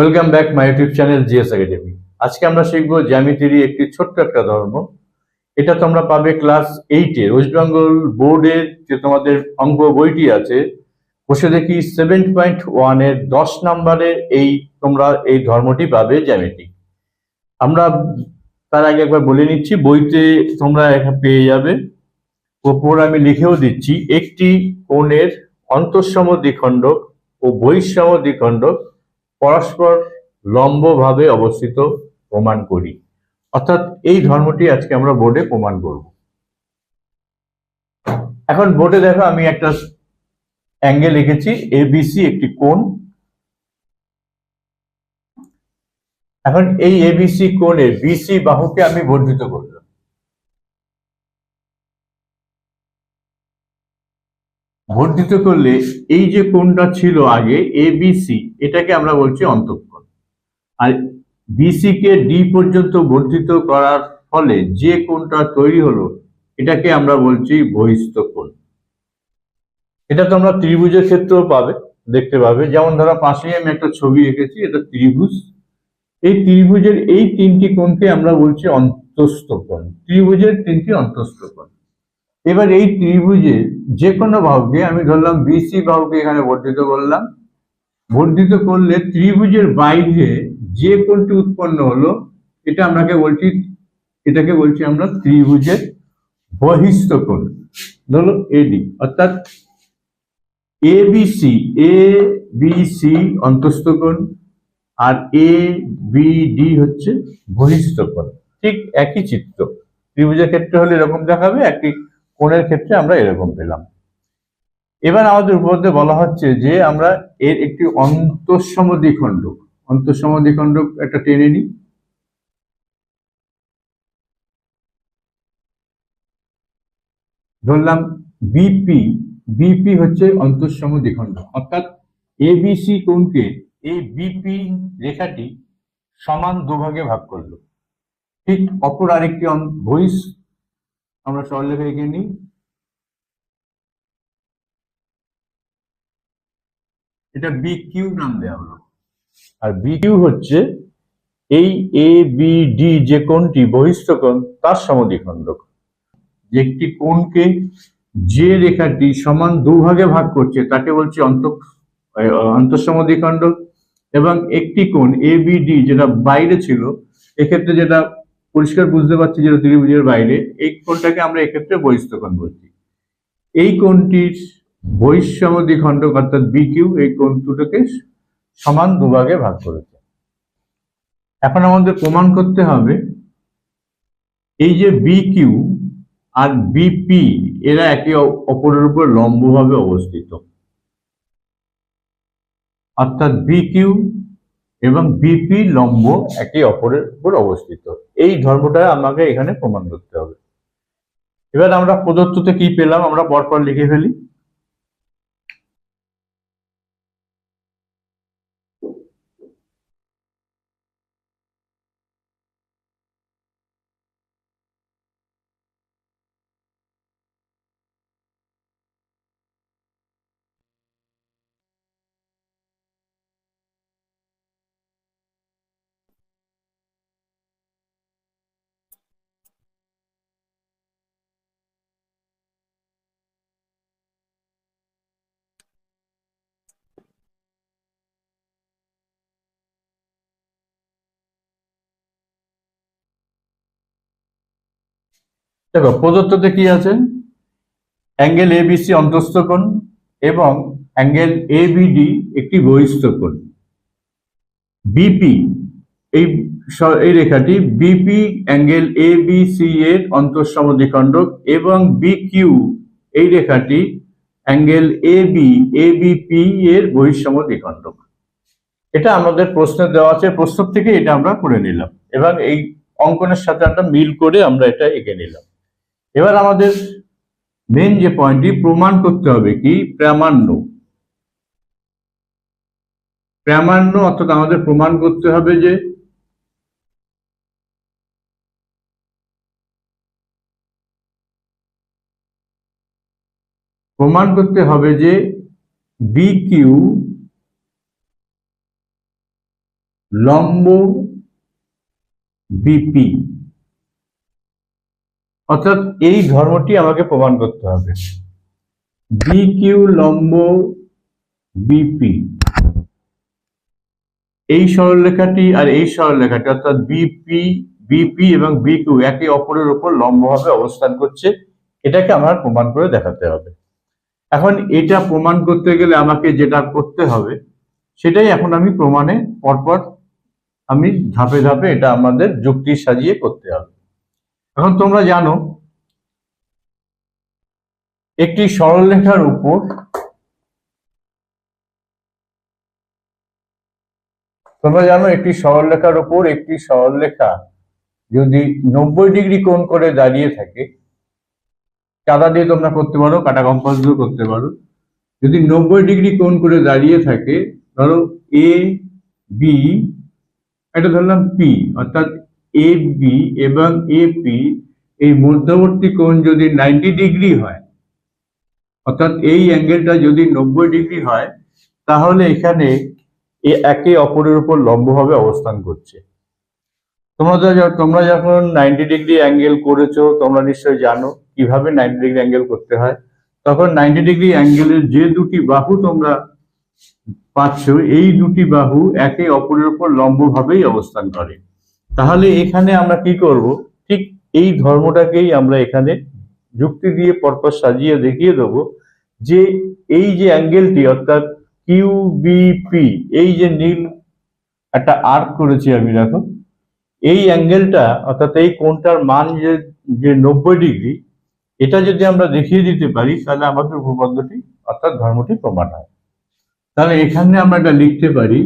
Welcome back my YouTube channel GS academy আজকে আমরা শিখব জ্যামিতিরই একটি ছোট্ট একটা ধর্ম। এটা তোমরা পাবে ক্লাস এইটে ওয়েস্ট বেঙ্গল বোর্ডের যে তোমাদের অঙ্ক বইটি আছে, বসে দেখি সেভেন পয়েন্ট ওয়ানের দশ নম্বরে এই তোমরা এই ধর্মটি পাবে জ্যামিতি। আমরা তার আগে একবার বলে নিচ্ছি, বইতে তোমরা পেয়ে যাবে। ওপর আমি লিখেও দিচ্ছি, একটি কোণের অন্তঃসম দ্বিখণ্ডক ও বহিঃসম দ্বিখণ্ডক পরস্পর লম্বভাবে অবস্থিত প্রমাণ করি। অর্থাৎ এই ধর্মটি আজকে আমরা বোর্ডে প্রমাণ করব। এখন বোর্ডে দেখো আমি একটা অ্যাঙ্গেল লিখেছি এবিসি একটি কোণ। এখন এই এবিসি কোণে বিসি বাহুকে আমি বর্ধিত করলাম বর্ধিত করলে এই যে কোণটা ছিল আগে এবিসি এটাকে আমরা বলছি অন্তঃকোণ। আর বিসি কে ডি পর্যন্ত বর্ধিত করার ফলে যে কোণটা তৈরি হলো, এটাকে আমরা বলছি বহিস্থ কোণ। এটা তোমরা ত্রিভুজের ক্ষেত্রেও পাবে, দেখতে পাবে। যেমন ধরো, পাশেই আমি একটা ছবি এঁকেছি, এটা ত্রিভুজ। এই ত্রিভুজের এই তিনটি কোণকে আমরা বলছি অন্তস্থ কোণ। ত্রিভুজের তিনটি অন্তস্থ কোণ। এবার এই ত্রিভুজের যে কোনো বাহুকে আমি ধরলাম বিসি বাহুকে এখানে বর্ধিত করলাম, বর্ধিত করলে ত্রিভুজের বাইরে যে কোণটি উৎপন্ন হলো, এটা আমরাকে বলছি, এটাকে বলছি আমরা ত্রিভুজের বহিস্থ কোণ। ধরো এডি অর্থাৎ A BC A B BC অন্তস্থ কোণ, আর এ বি ডি হচ্ছে বহিস্থ কোণ। ঠিক একই চিত্র। ত্রিভুজের ক্ষেত্রে হলে এরকম দেখাবে, একই কোণের ক্ষেত্রে আমরা এরকম পেলাম। এবার আমাদের উপপাদ্যে বলা হচ্ছে যে আমরা এর একটি অন্তঃসম দ্বিখণ্ডক অন্তঃসম দ্বিখণ্ডক একটা টেনে নিই। ধরলাম বিপি বিপি হচ্ছে অন্তঃসম দ্বিখণ্ডক অর্থাৎ এবিসি কোণকে এই বিপি রেখাটি সমান দুভাগে ভাগ করল। ঠিক অপর আরেকটি বহিষ আমরা সরলরেখা এঁকে নিই। এটা বি কিউ নাম দেওয়া হলো। আর বি কিউ হচ্ছে এই এ বি ডি যে কোণটি বহিষ্ঠ কোণ, তার সমদ্বিখণ্ডক। যে একটি কোণকে যে রেখাটি সমান দুভাগে ভাগ করছে, তাকে বলছি অন্ত অন্তঃসমদ্বিখণ্ডক। এবং একটি কোণ এ বি ডি যেটা বাইরে ছিল, এক্ষেত্রে যেটা পরিষ্কার বুঝতে পারছি যে ত্রিভুজের বাইরে, এই কোণটাকে আমরা এক্ষেত্রে বহিস্থ কোণ বলছি। এই কোণটির বৈষম্য দ্বিখণ্ডক অর্থাৎ বি কিউ এই কোণ দুটোকে সমান দুভাগে ভাগ করেছে। এখন আমাদের প্রমাণ করতে হবে, এই যে বি কিউ আর বিপি এরা একে অপরের উপর লম্বভাবে অবস্থিত। অর্থাৎ বি কিউ এবং বিপি লম্ব একে অপরের উপর অবস্থিত। এই ধর্মটা আমাকে এখানে প্রমাণ করতে হবে। এবার আমরা প্রদত্ততে কি পেলাম? আমরা পরপর লিখে ফেলি। দেখো, প্রদত্ততে কি আছে? অ্যাঙ্গেল এবিসি অন্তস্থ কোণ এবং অ্যাঙ্গেল এ এবিডি একটি বহিস্থ কোণ। বিপি এই এই রেখাটি BP angle A B C এর অন্তঃসম দ্বিখণ্ডক এবং বিকিউ এই রেখাটি angle A B, A BP এর বহিঃসম দ্বিখণ্ডক এটা আমাদের প্রশ্নে দেওয়া আছে, প্রশ্ন থেকে এটা আমরা করে নিলাম। এবং এই অঙ্কনের সাথে একটা মিল করে আমরা এটা এঁকে নিলাম। এবার আমাদের মেন যে পয়েন্টটি প্রমাণ করতে হবে কি? প্রামাণ্য। প্রামাণ্য অর্থাৎ আমাদের প্রমাণ করতে হবে যে প্রমাণ করতে হবে যে বি কিউ লম্ব বিপি অর্থাৎ এই ধর্মটি আমাকে প্রমাণ করতে হবে। বি কিউ লম্ব বিপি এই সরলরেখাটি আর এই সরলরেখাটি, অর্থাৎ বিপি বিপি এবং বিকিউ একে অপরের উপর লম্বভাবে অবস্থান করছে, এটাকে আমার প্রমাণ করে দেখাতে হবে। এখন এটা প্রমাণ করতে গেলে আমাকে যেটা করতে হবে, সেটাই এখন আমি প্রমাণে পরপর আমি ধাপে ধাপে এটা আমাদের যুক্তি সাজিয়ে করতে হবে। এখন তোমরা জানো, একটি সরলরেখার উপর তোমরা জানো একটি সরলরেখার উপর একটি সরলরেখা যদি নব্বই ডিগ্রি কোণ করে দাঁড়িয়ে থাকে, চাঁদা দিয়ে তোমরা করতে পারো, কাটা কম্পাস দিয়েও করতে পারো। যদি নব্বই ডিগ্রি কোণ করে দাঁড়িয়ে থাকে, ধরো এ বি এটা ধরলাম পি অর্থাৎ এ বি এবং এ পি এই মধ্যবর্তী কোণ যদি নাইনটি ডিগ্রি হয়, অর্থাৎ এই অ্যাঙ্গেলটা যদি নব্বই ডিগ্রি হয়, তাহলে এখানে এ একে অপরের উপর লম্বভাবে অবস্থান করছে। তোমরা তোমরা যখন নাইনটি ডিগ্রি অ্যাঙ্গেল করেছ, তোমরা নিশ্চয়ই জানো কীভাবে নাইনটি ডিগ্রি অ্যাঙ্গেল করতে হয়। তখন নাইনটি ডিগ্রি অ্যাঙ্গেলের যে দুটি বাহু তোমরা পাচ্ছ, এই দুটি বাহু একে অপরের উপর লম্বভাবেই অবস্থান করে। তাহলে এখানে আমরা কি করব? ঠিক এই ধর্মটাকেই আমরা এখানে যুক্তি দিয়ে, পরপর সাজিয়ে দেখিয়ে দেবো যে এই যে অ্যাঙ্গেলটি, অর্থাৎ কিউবিপি এই যে নীল একটা আর্ক করেছি আমি দেখো, এই অ্যাঙ্গেলটা, অর্থাৎ এই কোণটার মান যে যে নব্বই ডিগ্রি, এটা যদি আমরা দেখিয়ে দিতে পারি, তাহলে আমাদের উপপাদ্যটি, অর্থাৎ ধর্মটি প্রমাণ হয়। তাহলে এখানে আমরা এটা লিখতে পারি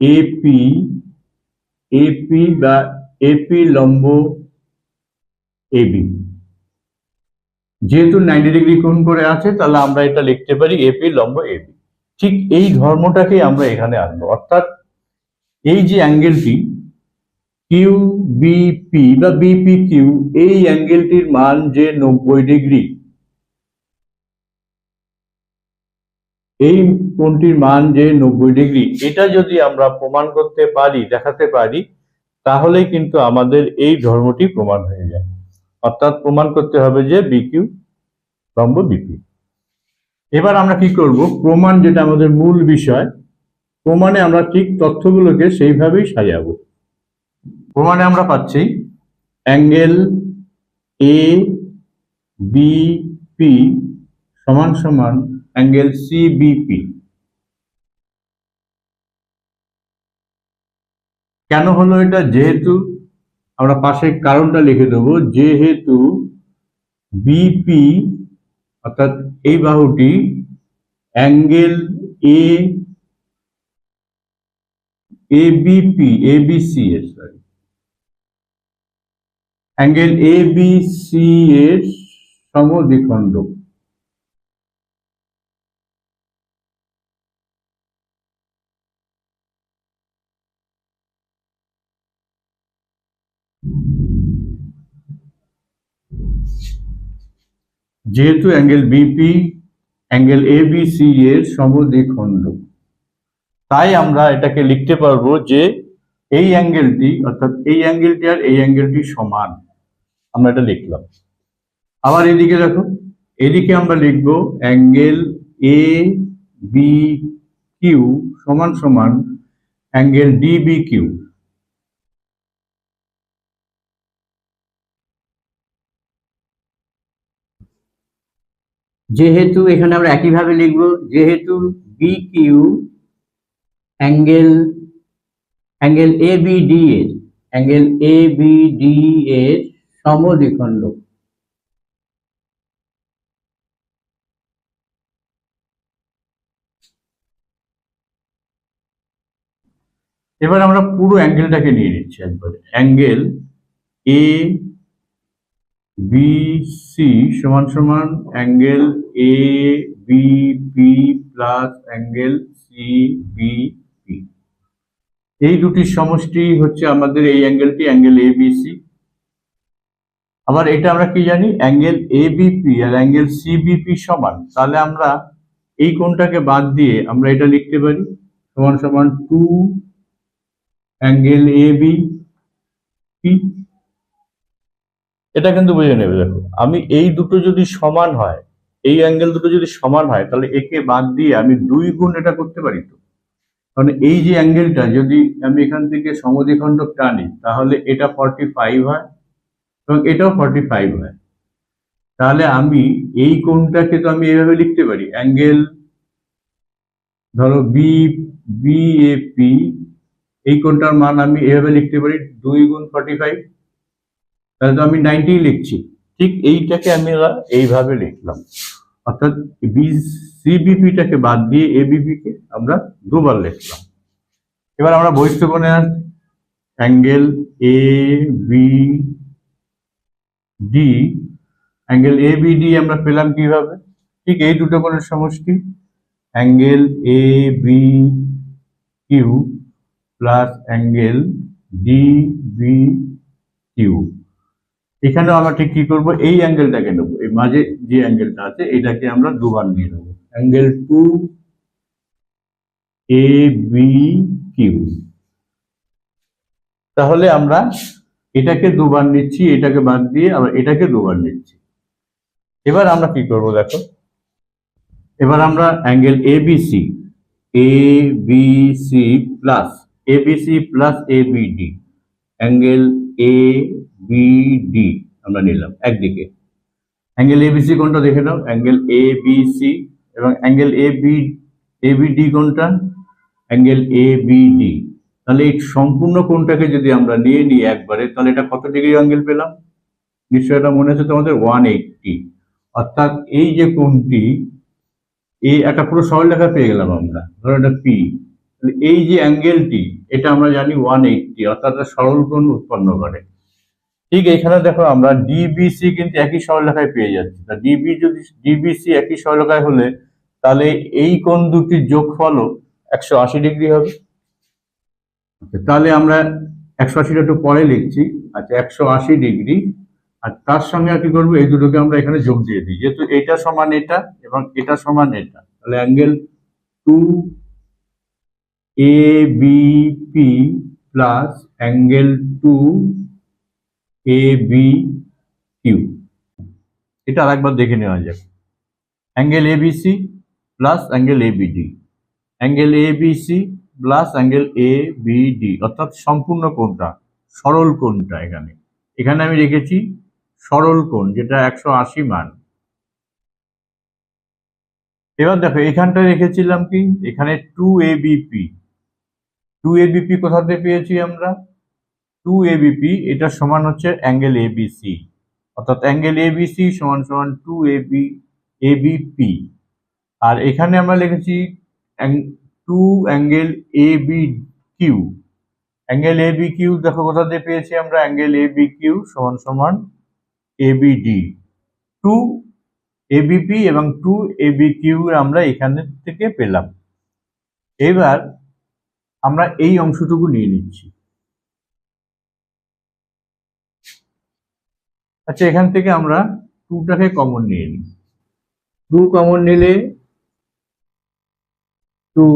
এপি এপি বা এপি লম্ব এবি যেহেতু নাইনটি ডিগ্রি কোণ করে আছে, তাহলে আমরা এটা লিখতে পারি এপি লম্ব এবি ঠিক এই ধর্মটাকেই আমরা এখানে আনব। অর্থাৎ এই যে অ্যাঙ্গেলটি কিউ বিপি বা বিপি কিউ এই অ্যাঙ্গেলটির মান যে নব্বই ডিগ্রি এই কোণটির মান যে নব্বই ডিগ্রি, এটা যদি আমরা প্রমাণ করতে পারি, দেখাতে পারি তাহলে কিন্তু আমাদের এই ধর্মটি প্রমাণ হয়ে যায়। অর্থাৎ প্রমাণ করতে হবে যে বিকিউ লম্ব বিপি এবার আমরা কি করব? প্রমাণ যেটা আমাদের মূল বিষয়, প্রমাণে আমরা ঠিক তথ্যগুলোকে সেইভাবেই সাজাবো। প্রমাণে আমরা পাচ্ছি অ্যাঙ্গেল এ বি পি সমান সমান সি বিপি কেন হলো এটা? যেহেতু আমরা পাশে কারণটা লিখে দেবো, যেহেতু বিপি অর্থাৎ এই বাহুটি অ্যাঙ্গেল এ এবিপি এবিসি এর সরি অ্যাঙ্গেল এবিসি এর সমদ্বিখণ্ড যেহেতু angle BP angle A B C এর সমদ্বিখণ্ড। তাই আমরা এটাকে লিখতে পারব যে এই অ্যাঙ্গেলটি, অর্থাৎ এই অ্যাঙ্গেলটি আর এই অ্যাঙ্গেলটি সমান। আমরা এটা লিখলাম। আবার এদিকে দেখো, এদিকে আমরা লিখব অ্যাঙ্গেল এ বি কিউ সমান সমান অ্যাঙ্গেল ডিবি কিউ যেহেতু এখানে আমরা একইভাবে লিখব, যেহেতু B Q angle angle A B D এর অ্যাঙ্গেল এ বি ডি এর সমদ্বিখণ্ড। এবার আমরা পুরো অ্যাঙ্গেলটাকে নিয়ে নিচ্ছি একবারে। অ্যাঙ্গেল এ বি সি সমান সমান angle A B P plus angle C B P এই দুটির সমষ্টি হচ্ছে আমাদের এই অ্যাঙ্গেলটি, অ্যাঙ্গেল এ বি সি আবার এটা আমরা কি জানি? অ্যাঙ্গেল এ বিপি আর অ্যাঙ্গেল সি বিপি সমান। তাহলে আমরা এই কোণটাকে বাদ দিয়ে আমরা এটা লিখতে পারি। সমান সমান two angle A B P এটা কিন্তু বুঝে নেবে, দেখো। আমি এই দুটো যদি সমান হয়, এই অ্যাঙ্গেল দুটো যদি সমান হয়, তাহলে একে বাদ দিয়ে আমি দুই গুণ এটা করতে পারি তো। কারণ এই যে অ্যাঙ্গেলটা যদি আমি এখান থেকে সমদ্বিখণ্ডক টানি, তাহলে এটা ফর্টি ফাইভ হয় এবং এটাও ফর্টি ফাইভ হয়। তাহলে আমি এই কোণটাকে তো আমি এভাবে লিখতে পারি অ্যাঙ্গেল ধরো বি বি এ পি এই কোণটার মান আমি এভাবে লিখতে পারি, দুই গুণ ফর্টি ফাইভ তাহলে তো আমি নাইনটি লিখছি। ঠিক এইটাকে আমি এইভাবে লিখলাম। অর্থাৎ সিবিপিটাকে বাদ দিয়ে এবিপি কে আমরা দুবার লিখলাম। এবার আমরা বহিষ্ঠ কোণে angle A B D angle A B D আমরা পেলাম কীভাবে? ঠিক এই দুটো কোণের সমষ্টি। Angle A B Q plus angle D B Q এখানেও আমরা ঠিক কি করব? এই অ্যাঙ্গেলটাকে নেব। এই মাঝে যে অ্যাঙ্গেলটা আছে এটাকে আমরা দুবার নিয়ে নেব। Angle two A B Q. তাহলে আমরা এটাকে দুবার নিচ্ছি এটাকে বাদ দিয়ে আবার এটাকে দুবার নিচ্ছি। এবার আমরা কি করব দেখো? এবার আমরা angle A B C. A B C plus A B C plus A B D. Angle A B D আমরা নিলাম, একদিকে। অ্যাঙ্গেল এ বি সি কোনটা দেখে নাও, অ্যাঙ্গেল এ বি সি এবং angle A B A D কোনটা? Angle A B D তাহলে এই সম্পূর্ণ কোণটাকে যদি আমরা নিয়ে নিই একবারে, তাহলে এটা কত ডিগ্রি অ্যাঙ্গেল পেলাম? নিশ্চয় এটা মনে আছে তোমাদের? ওয়ান এইটটি অর্থাৎ এই যে কোণটি এই একটা পুরো সরলরেখা পেয়ে গেলাম আমরা, ধরো এটা পি এই যে অ্যাঙ্গেলটি, এটা আমরা জানি ওয়ান এইটটি অর্থাৎ সরল কোণ উৎপন্ন করে। ঠিক এখানে দেখো আমরা ডিবিসি কিন্তু একই সরলরেখায় পেয়ে যাচ্ছি। তা ডিবি যদি ডিবিসি একই সরলরেখায় হলে তাহলে এই কোণ দুটির যোগফলও একশো আশি ডিগ্রি হবে। তাহলে আমরা একশো আশিটা একটু পরে লিখছি। আচ্ছা একশো আশি ডিগ্রি। আর তার সঙ্গে আর কি করব? এই দুটোকে আমরা এখানে যোগ দিয়ে দিই। যেহেতু এটা সমান এটা এবং এটা সমান এটা, তাহলে angle two A B P plus angle two A B Q এটা আরেকবার দেখে নেওয়া যাক। Angle A B C plus angle A B D angle A B C plus angle A B D অর্থাৎ সম্পূর্ণ কোণটা, সরল কোণটা এখানে। এখানে আমি রেখেছি সরল কোণ, যেটা একশো আশি মান। এবার দেখো এখানটা রেখেছিলাম কি? এখানে two A BP two A BP কোথাতে পেয়েছি আমরা? টু এ বিপি এটা সমান হচ্ছে অ্যাঙ্গেল এ বি সি অর্থাৎ অ্যাঙ্গেল এ বি সি সমান সমান two A B A BP আর এখানে আমরা লিখেছি two angle A B Q angle A B Q দেখো কোথা দিয়ে পেয়েছি আমরা অ্যাঙ্গেল এ বি কিউ সমান সমান A B D two ABP এবং টু এবি কিউ আমরা এখান থেকে পেলাম এবার আমরা এই অংশটুকু নিয়ে নিচ্ছি আচ্ছা এখান থেকে আমরা টুটাকে কমন নিয়ে নিই। টু কমন নিলে two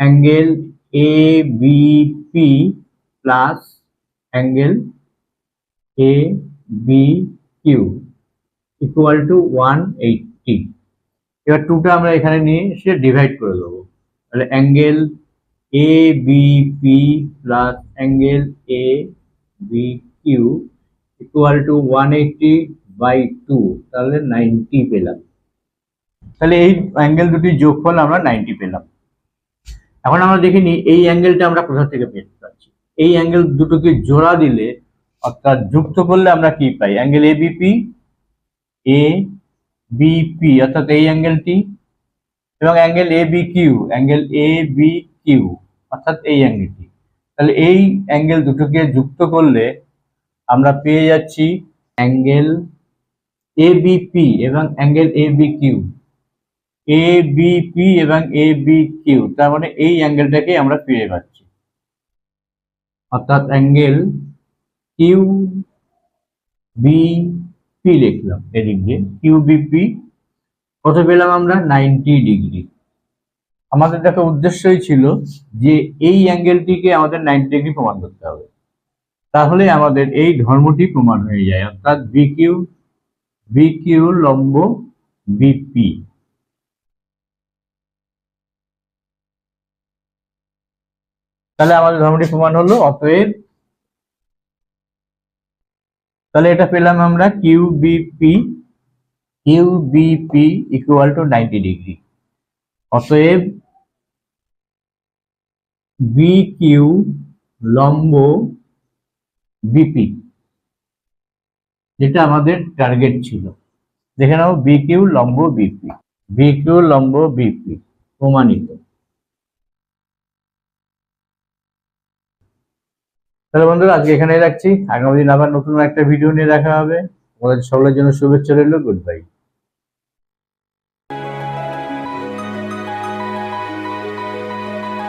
angle A B P plus angle A B Q equal to one eighty এবার টুটা আমরা এখানে নিয়ে সে ডিভাইড করে দেবো। তাহলে angle A B P plus angle A B Q equal to one eighty by two তাহলে নাইনটি পেলাম। তাহলে এই অ্যাঙ্গেল দুটির যোগফল আমরা নাইনটি পেলাম। এখন আমরা দেখে নিই, এই অ্যাঙ্গেলটা আমরা কোথা থেকে পেতে পারছি? এই অ্যাঙ্গেল দুটোকে জোড়া দিলে, অর্থাৎ যুক্ত করলে আমরা কি পাই? Angle A BP A BP অর্থাৎ এই অ্যাঙ্গেলটি এবং angle A B Q angle A B Q অর্থাৎ এই অ্যাঙ্গেলটি তাহলে এই অ্যাঙ্গেল দুটোকে যুক্ত করলে আমরা পেয়ে যাচ্ছি অ্যাঙ্গেল এ বিপি এবং angle A B Q A BP এবং এ বি কিউ তার মানে এই অ্যাঙ্গেলটাকে আমরা পেয়ে পাচ্ছি অর্থাৎ অ্যাঙ্গেল কিউ বি পি লিখলাম এদিক দিয়ে। কিউ বিপি কত পেলাম আমরা নাইনটি ডিগ্রি আমাদের দেখা উদ্দেশ্যই ছিল যে এই অ্যাঙ্গেলটিকে আমাদের নাইনটি ডিগ্রি প্রমাণ করতে হবে। তাহলে আমাদের এই ধর্মটি প্রমাণ হয়ে যায়, অর্থাৎ বি কিউ বি কিউ লম্ব বিপি তাহলে আমাদের ধর্মটি প্রমাণ হলো, অতএব তাহলে এটা পেলাম আমরা Q BP Q BP equal to ninety degree অতএব বি কিউ লম্ব বিপি যেটা আমাদের টার্গেট ছিল। দেখে নাও বিকিউ লম্ব বিপি বিকিউ লম্ব বিপি প্রমাণিত। তাহলে বন্ধুরা, আজকে এখানেই রাখছি। আগামী দিন আবার নতুন একটা ভিডিও নিয়ে দেখা হবে। আমাদের সকলের জন্য শুভেচ্ছা রইল। Good bye